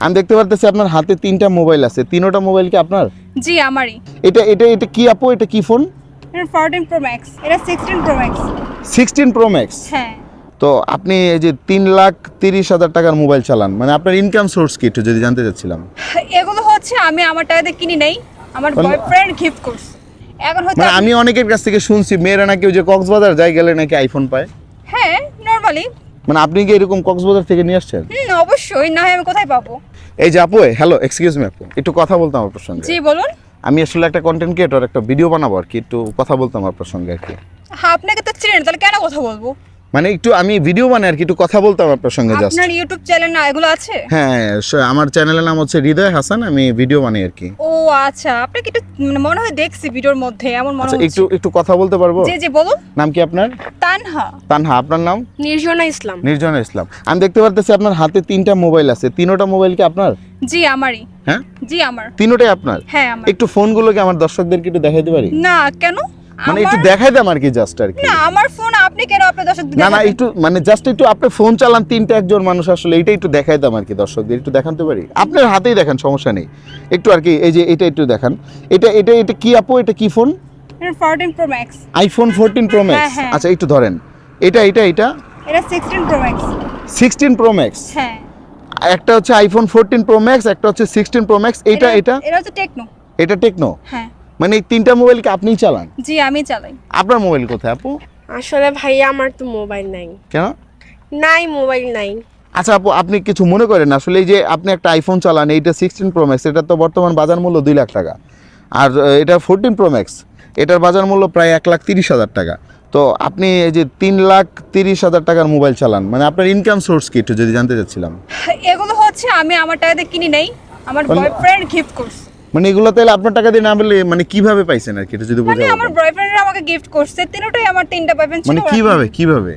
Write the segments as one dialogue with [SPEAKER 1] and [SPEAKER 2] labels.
[SPEAKER 1] আমি দেখতে পারতেছি আপনার হাতে তিনটা মোবাইল আছে। তিনোটা মোবাইল কি আপনার?
[SPEAKER 2] জি আমারই।
[SPEAKER 1] এটা এটা এটা কি আপু? এটা কি ফোন?
[SPEAKER 2] এটা ফোরটিন প্রো ম্যাক্স এটা sixteen pro max
[SPEAKER 1] sixteen pro max
[SPEAKER 2] হ্যাঁ।
[SPEAKER 1] তো আপনি এই যে তিন লাখ তিরিশ হাজার টাকার মোবাইল চালান মানে আপনার ইনকাম সোর্স কি একটু যদি জানতে চাচ্ছিলাম?
[SPEAKER 2] এগুলো হচ্ছে আমি আমার টাকাতে কিনি নাই আমার বয়ফ্রেন্ড গিফট করছে। এখন হচ্ছে
[SPEAKER 1] মানে আমি অনেকের কাছ থেকে শুনছি মেয়েরা নাকি ওই যে কক্সবাজার যায় গেলে নাকি আইফোন পায়।
[SPEAKER 2] হ্যাঁ নর্মালি
[SPEAKER 1] মানে আপনি কি এরকম কক্সবাজার থেকে নিয়ে আসছেন?
[SPEAKER 2] হুম অবশ্যই না হয় আমি কোথায় পাবো?
[SPEAKER 1] এই যে আপু হ্যালো এক্সকিউজ মি আপু একটু কথা বলতাম আপনার সঙ্গে
[SPEAKER 2] জি বলুন।
[SPEAKER 1] আমি আসলে একটা কন্টেন্ট ক্রিয়েটর একটা ভিডিও বানাবো আর কি একটু কথা বলতাম আপনার সঙ্গে আর কি।
[SPEAKER 2] হ্যাঁ আপনাকে তো চিনেন তাহলে কেন কথা বলব?
[SPEAKER 1] মানে একটু আমি ভিডিও বানাই আর কি একটু কথা বলতাম আপনার সঙ্গে জাস্ট
[SPEAKER 2] আপনার ইউটিউব চ্যানেল না এগুলো আছে?
[SPEAKER 1] হ্যাঁ আমার চ্যানেলের নাম হচ্ছে হৃদয় হাসান আমি ভিডিও বানাই আর কি।
[SPEAKER 2] ও আচ্ছা আপনাকে একটু মানে মনে হয় দেখছি ভিডিওর মধ্যে এমন মনে
[SPEAKER 1] আচ্ছা
[SPEAKER 2] হচ্ছে।
[SPEAKER 1] একটু একটু কথা বলতে পারব?
[SPEAKER 2] জি জি বলুন।
[SPEAKER 1] নাম কি আপনার?
[SPEAKER 2] তানহা।
[SPEAKER 1] তানহা আপনার নাম?
[SPEAKER 3] নির্জনা ইসলাম।
[SPEAKER 1] নির্জনা ইসলাম। আমি দেখতে পারতেছি আপনার হাতে তিনটা মোবাইল আছে। তিনোটা মোবাইল কি আপনার?
[SPEAKER 2] জি আমারই।
[SPEAKER 1] হ্যাঁ?
[SPEAKER 2] জি আমার।
[SPEAKER 1] তিনোটাই আপনার?
[SPEAKER 2] হ্যাঁ আমার।
[SPEAKER 1] একটু ফোনগুলোকে আমার দর্শকদেরকে একটু দেখাইতে পারি?
[SPEAKER 2] না কেন?
[SPEAKER 1] মানে একটু দেখাই দাম আর কি জাস্ট আর কি।
[SPEAKER 2] না আমার ফোন আপনি কেন আপনার দর্শক
[SPEAKER 1] না না একটু মানে জাস্ট একটু আপনি ফোন চালান তিনটা একজন মানুষ আসলে এইটা একটু দেখাই দাম আর কি দর্শকদের। একটু দেখাতে পারি? আপনার হাতেই দেখেন সমস্যা নেই। একটু আর কি এই যে এটা একটু দেখান। এটা এটা এটা কি আপু? এটা কি phone
[SPEAKER 2] fourteen pro max
[SPEAKER 1] iPhone fourteen pro max
[SPEAKER 2] হ্যাঁ, হ্যাঁ।
[SPEAKER 1] আচ্ছা একটু ধরেন। এটা এটা এটা?
[SPEAKER 2] এটা sixteen pro max
[SPEAKER 1] sixteen pro max
[SPEAKER 2] হ্যাঁ।
[SPEAKER 1] একটা হচ্ছে আইফোন ফোরটিন প্রো ম্যাক্স একটা হচ্ছে সিক্সটিন প্রো ম্যাক্স এটা এটা
[SPEAKER 2] এটা? হচ্ছে টেকনো
[SPEAKER 1] এটা টেকনো
[SPEAKER 2] হ্যাঁ।
[SPEAKER 1] মানে এই তিনটা মোবাইল কি আপনিই চালান?
[SPEAKER 2] জি আমি চালাই।
[SPEAKER 1] আপনার মোবাইল কোথায় আপু?
[SPEAKER 3] আসলে ভাইয়া আমার তো মোবাইল নাই।
[SPEAKER 1] কেন?
[SPEAKER 3] নাই মোবাইল নাই।
[SPEAKER 1] আচ্ছা আপু আপনি কিছু মনে করেন আসলে এই যে আপনি একটা আইফোন চালান এইটা সিক্সটিন প্রো ম্যাক্স এটা তো বর্তমান বাজার মূল্য দুই লাখ টাকা। আর এটা ফোরটিন প্রো ম্যাক্স এটার বাজার মূল্য প্রায় এক লাখ তিরিশ হাজার টাকা। তো আপনি এই যে তিন লাখ তিরিশ হাজার টাকার মোবাইল চালান মানে আপনার ইনকাম সোর্স কি একটু যদি জানতে চাচ্ছিলাম?
[SPEAKER 2] এগুলো হচ্ছে আমি আমার টাকাতে কিনি নাই আমার
[SPEAKER 1] মানে-
[SPEAKER 2] বয়ফ্রেন্ড গিফট করছে।
[SPEAKER 1] মানে এগুলো তাহলে আপনার টাকা দিয়ে না বলে মানে কীভাবে পাইছেন আর কি? এটা যদি
[SPEAKER 2] মানে
[SPEAKER 1] বোঝা
[SPEAKER 2] আমার বয়ফ্রেন্ড আমাকে গিফট করছে তিনটাই আমার তিনটা বয়ফ্রেন্ড ছিল।
[SPEAKER 1] মানে কীভাবে কীভাবে?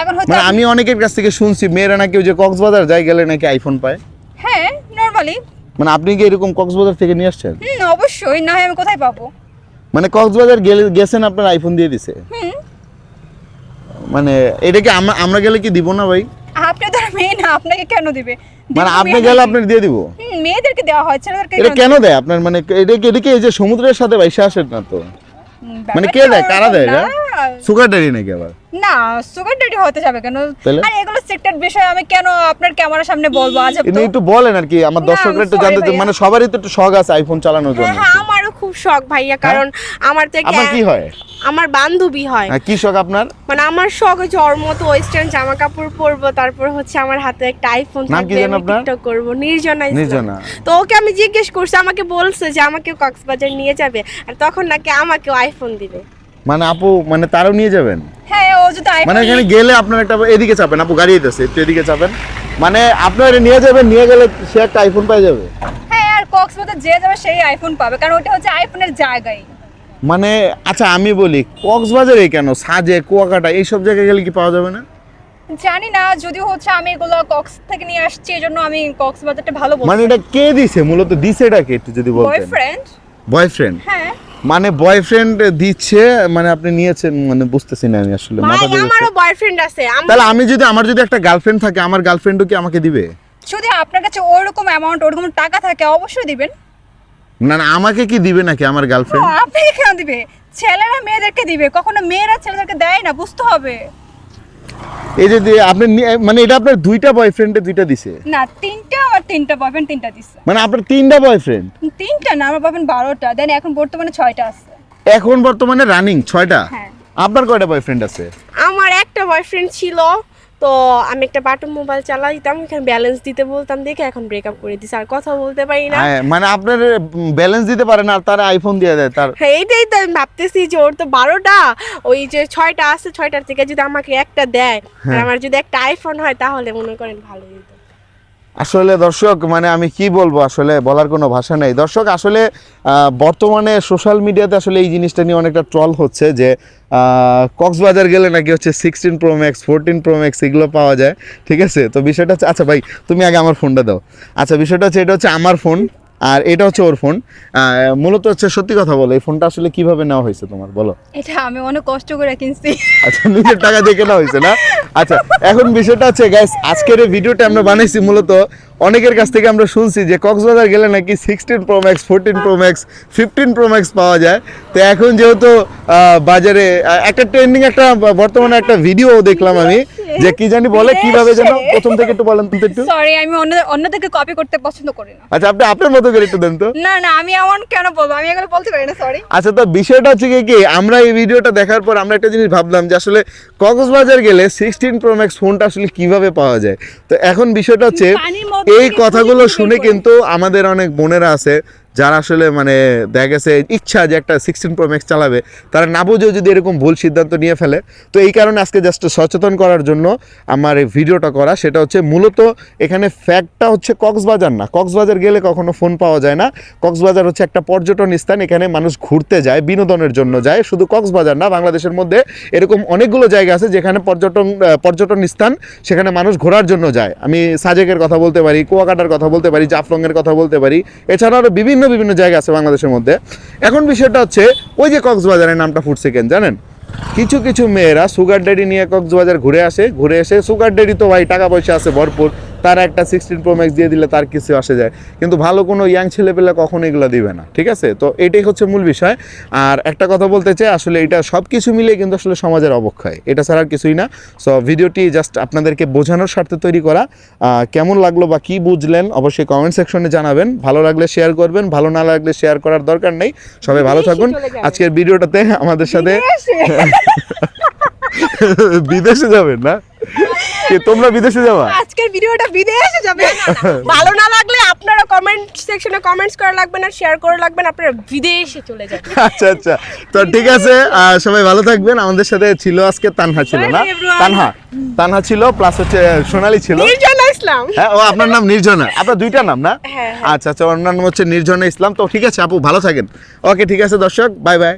[SPEAKER 2] এখন হচ্ছে
[SPEAKER 1] মানে আমি অনেকের কাছ থেকে শুনছি মেয়েরা নাকি ওই যে কক্সবাজার যায় গেলে নাকি আইফোন পায়।
[SPEAKER 2] হ্যাঁ নরমালি
[SPEAKER 1] মানে আপনি কি এরকম কক্সবাজার থেকে নিয়ে আসছেন?
[SPEAKER 2] হুম অবশ্যই না হয় আমি কোথায় পাবো?
[SPEAKER 1] মানে কক্সবাজার গেলে গেছেন আপনার আইফোন দিয়ে দিছে। মানে এটা কি আমরা গেলে কি দিব না ভাই?
[SPEAKER 2] আপনি তো মেয়ে না আপনাকে কেন দিবে?
[SPEAKER 1] মানে আপনি গেলে
[SPEAKER 2] নাকি?
[SPEAKER 1] আপনার দিয়ে দিব?
[SPEAKER 2] মেয়েদেরকে দেওয়া হয় ছেলেদেরকে
[SPEAKER 1] এটা
[SPEAKER 2] কেন
[SPEAKER 1] দেয় আপনার? মানে এটা কি এটা কি এই যে সমুদ্রের সাথে ভাইসা আসেন না তো? মানে কে দেয়? কারা দেয় এটা?
[SPEAKER 2] না।
[SPEAKER 1] সুগার ড্যাডি নাকি আবার?
[SPEAKER 2] না সুগার ড্যাডি হতে যাবে কেন? আর এগুলো সিক্রেট বিষয় আমি কেন আপনার ক্যামেরার সামনে বলব?
[SPEAKER 1] কিন্তু
[SPEAKER 2] তো
[SPEAKER 1] একটু বলেন আর কি আমার দর্শকরা একটু জানতে মানে সবারই তো একটু শখ আছে আইফোন চালানোর জন্য।
[SPEAKER 3] হ্যাঁ হ্যাঁ আমারও খুব শখ ভাইয়া কারণ আমার একটা-
[SPEAKER 1] আপনার কি হয়?
[SPEAKER 3] আমার বান্ধবী হয়।
[SPEAKER 1] হ্যাঁ, কি শখ আপনার?
[SPEAKER 3] মানে আমার শখ হচ্ছে ওর মতো ওয়েস্টার্ন জামা কাপড় পরবো তারপর হচ্ছে আমার হাতে একটা আইফোন থাকবে আমি টিকটক করব নির্জনা
[SPEAKER 1] নির্জনা।
[SPEAKER 3] তো ওকে আমি জিজ্ঞেস করছি আমাকে বলছে যে আমাকে কক্সবাজার নিয়ে যাবে আর তখন নাকি আমাকেও আইফোন দিবে।
[SPEAKER 1] মানে আপু মানে তারও নিয়ে যাবেন?
[SPEAKER 2] হ্যাঁ ও যদি
[SPEAKER 1] মানে
[SPEAKER 2] আইফোন
[SPEAKER 1] এখানে গেলে আপনার একটা এদিকে চাপেন আপু গাড়ি দিতেছে একটু এদিকে চাপেন। মানে আপনার নিয়ে যাবেন নিয়ে গেলে সে একটা আইফোন পাই যাবে।
[SPEAKER 2] হ্যাঁ কক্সবাজার যে যাবে সেই আইফোন পাবে কারণ ওটা হচ্ছে আইফোনের
[SPEAKER 1] মানে আচ্ছা আমি বলি কক্সবাজারে কেন? সাজে কুয়াকাটা এইসব জায়গায় গেলে কি পাওয়া যাবে না?
[SPEAKER 2] জানি না যদিও হচ্ছে আমি এগুলো কক্স থেকে নিয়ে আসছি এই জন্য আমি কক্সবাজারটা ভালো বলছি
[SPEAKER 1] মানে এটা কে দিছে? মূলত দিছে এটা কে একটু যদি বলতেন।
[SPEAKER 2] বয়ফ্রেন্ড
[SPEAKER 1] বয়ফ্রেন্ড
[SPEAKER 2] হ্যাঁ।
[SPEAKER 1] মানে বয়ফ্রেন্ড দিচ্ছে মানে আপনি নিয়েছেন মানে বুঝতেছি না আমি আসলে মাথা
[SPEAKER 3] আমারও বয়ফ্রেন্ড আছে
[SPEAKER 1] তাহলে আমি যদি আমার যদি একটা গার্লফ্রেন্ড থাকে আমার গার্লফ্রেন্ডও কি আমাকে দিবে?
[SPEAKER 2] যদি আপনার কাছে ওরকম অ্যামাউন্ট ওরকম টাকা থাকে অবশ্যই দিবেন।
[SPEAKER 1] না না আমাকে কি দিবে নাকি আমার গার্লফ্রেন্ড
[SPEAKER 2] আপনাকে কেন দিবে? ছেলেরা মেয়েদেরকে দিবে কখনো মেয়েরা ছেলেদেরকে দেয় না বুঝতে হবে।
[SPEAKER 1] এই যে দিয়ে আপনি মানে এটা আপনার দুইটা বয়ফ্রেন্ডে দুইটা দিছে?
[SPEAKER 2] না তিনটা আমার তিনটা বয়ফ্রেন্ড তিনটা দিচ্ছে
[SPEAKER 1] মানে আপনার তিনটা বয়ফ্রেন্ড
[SPEAKER 2] তিনটা না আমার বয়ফ্রেন্ড বারোটা দেন এখন বর্তমানে ছয়টা আছে।
[SPEAKER 1] এখন বর্তমানে রানিং ছয়টা?
[SPEAKER 2] হ্যাঁ।
[SPEAKER 1] আপনার কয়টা বয়ফ্রেন্ড আছে?
[SPEAKER 3] আমার একটা বয়ফ্রেন্ড ছিল তো আমি একটা বাটন মোবাইল চালাইতাম এখানে ব্যালেন্স দিতে বলতাম দেখে এখন ব্রেকআপ করে দিছে আর কথা বলতে পারি না
[SPEAKER 1] হ্যাঁ, মানে আপনার ব্যালেন্স দিতে পারে না তার আইফোন দিয়ে দেয় তার
[SPEAKER 3] হ্যাঁ এইটাই তো আমি ভাবতেছি যে ওর তো বারোটা ওই যে ছয়টা আছে ছয়টার থেকে যদি আমাকে একটা দেয় আর
[SPEAKER 1] হ্যাঁ।
[SPEAKER 3] আমার যদি একটা আইফোন হয় তাহলে মনে করেন ভালো হতো
[SPEAKER 1] আসলে দর্শক মানে আমি কি বলব আসলে বলার কোনো ভাষা নেই। দর্শক আসলে বর্তমানে সোশ্যাল মিডিয়াতে আসলে এই জিনিসটা নিয়ে অনেকটা ট্রল হচ্ছে যে কক্সবাজার গেলে নাকি হচ্ছে sixteen pro max fourteen pro max এগুলো পাওয়া যায় ঠিক আছে? তো বিষয়টা হচ্ছে আচ্ছা ভাই তুমি আগে আমার ফোনটা দাও। আচ্ছা বিষয়টা হচ্ছে এটা হচ্ছে আমার ফোন আর এটা হচ্ছে ওর ফোন মূলত হচ্ছে সত্যি কথা বলো এই ফোনটা আসলে কীভাবে নেওয়া হয়েছে তোমার বলো?
[SPEAKER 2] এটা আমি অনেক কষ্ট করে কিনছি।
[SPEAKER 1] আচ্ছা নিজের টাকা দিয়ে কেনা হয়েছে না? আচ্ছা এখন বিষয়টা হচ্ছে গাইস আজকের এই ভিডিওটা আমরা বানাইছি মূলত অনেকের কাছ থেকে আমরা শুনছি যে কক্সবাজার গেলে নাকি sixteen pro max fourteen pro max fifteen pro max পাওয়া যায়। তো এখন যেহেতু বাজারে একটা ট্রেন্ডিং একটা বর্তমানে একটা ভিডিও দেখলাম আমি যে কি জানি বলে কীভাবে যেন প্রথম থেকে একটু বলেন তো একটু।
[SPEAKER 2] সরি আমি অন্য অন্য থেকে কপি করতে পছন্দ করি না।
[SPEAKER 1] আচ্ছা আপনি আপনার মতো করে একটু দেন তো।
[SPEAKER 2] না না আমি এমন কেন বলব? আমি এগুলো বলতে পারি না সরি
[SPEAKER 1] আচ্ছা তো বিষয়টা হচ্ছে কি কি আমরা এই ভিডিওটা দেখার পর আমরা একটা জিনিস ভাবলাম যে আসলে কক্সবাজার গেলে সিক্সটিন প্রো ম্যাক্স ফোনটা আসলে কীভাবে পাওয়া যায়? তো এখন বিষয়টা হচ্ছে এই কথাগুলো শুনে কিন্তু আমাদের অনেক বোনেরা আছে যারা আসলে মানে দেখা গেছে ইচ্ছা যে একটা সিক্সটিন প্রো ম্যাক্স চালাবে, তারা না বুঝেও যদি এরকম ভুল সিদ্ধান্ত নিয়ে ফেলে, তো এই কারণে আজকে জাস্ট সচেতন করার জন্য আমার এই ভিডিওটা করা, সেটা হচ্ছে মূলত এখানে ফ্যাক্টটা হচ্ছে কক্সবাজার না। কক্সবাজার গেলে কখনো ফোন পাওয়া যায় না। কক্সবাজার হচ্ছে একটা পর্যটন স্থান, এখানে মানুষ ঘুরতে যায়, বিনোদনের জন্য যায়। শুধু কক্সবাজার না, বাংলাদেশের মধ্যে এরকম অনেকগুলো জায়গা আছে যেখানে পর্যটন পর্যটন স্থান, সেখানে মানুষ ঘোরার জন্য যায়। আমি সাজেকের কথা বলতে পারি, কুয়াকাটার কথা বলতে পারি, জাফলংয়ের কথা বলতে পারি। এছাড়া আরও বিভিন্ন বিভিন্ন বিভিন্ন জায়গা আছে বাংলাদেশের মধ্যে। এখন বিষয়টা হচ্ছে, ওই যে কক্সবাজারের নামটা ফুটছে কেন জানেন? কিছু কিছু মেয়েরা সুগার ড্যাডি নিয়ে কক্সবাজার ঘুরে আসে, ঘুরে এসে সুগার ড্যাডি তো ভাই টাকা পয়সা আছে ভরপুর। তারা একটা সিক্সটিন প্রো ম্যাক্স দিয়ে দিলে তার কিছু আসে যায়। কিন্তু ভালো কোনো ইয়াং ছেলে পেলে কখনো এগুলো দিবে না ঠিক আছে? তো এটাই হচ্ছে মূল বিষয়। আর একটা কথা বলতে চাই আসলে এটা সব কিছু মিলিয়ে কিন্তু আসলে সমাজের অবক্ষয়। এটা ছাড়া আর কিছুই না। সো ভিডিওটি জাস্ট আপনাদেরকে বোঝানোর স্বার্থে তৈরি করা। কেমন লাগল বা কি বুঝলেন অবশ্যই কমেন্ট সেকশনে জানাবেন। ভালো লাগলে শেয়ার করবেন ভালো না লাগলে শেয়ার করার দরকার নেই। সবাই ভালো থাকুন। আজকের ভিডিওটাতে আমাদের সাথে বিদেশে? যাবেন না? তোমরা বিদেশে
[SPEAKER 3] আজকের ভিডিওটা বিদেশে যাবে। ভালো না লাগলে আপনারা কমেন্ট সেকশনে কমেন্টস করা লাগবে না শেয়ার করে লাগবেন আপনারা বিদেশে চলে যাবেন।
[SPEAKER 1] আচ্ছা আচ্ছা। তো ঠিক আছে সবাই ভালো থাকবেন। আমাদের সাথে ছিল আজকে তানহা ছিল না? তানহা তানহা ছিল প্লাস হচ্ছে সোনালি ছিল।
[SPEAKER 3] নির্জনা ইসলাম।
[SPEAKER 1] হ্যাঁ ও আপনার নাম নির্জনা। আপনার দুইটা নাম না?
[SPEAKER 3] হ্যাঁ,
[SPEAKER 1] আচ্ছা আচ্ছা ওর নাম হচ্ছে নির্জনা ইসলাম। তো ঠিক আছে আপু ভালো থাকেন। ওকে ঠিক আছে দর্শক বাই বাই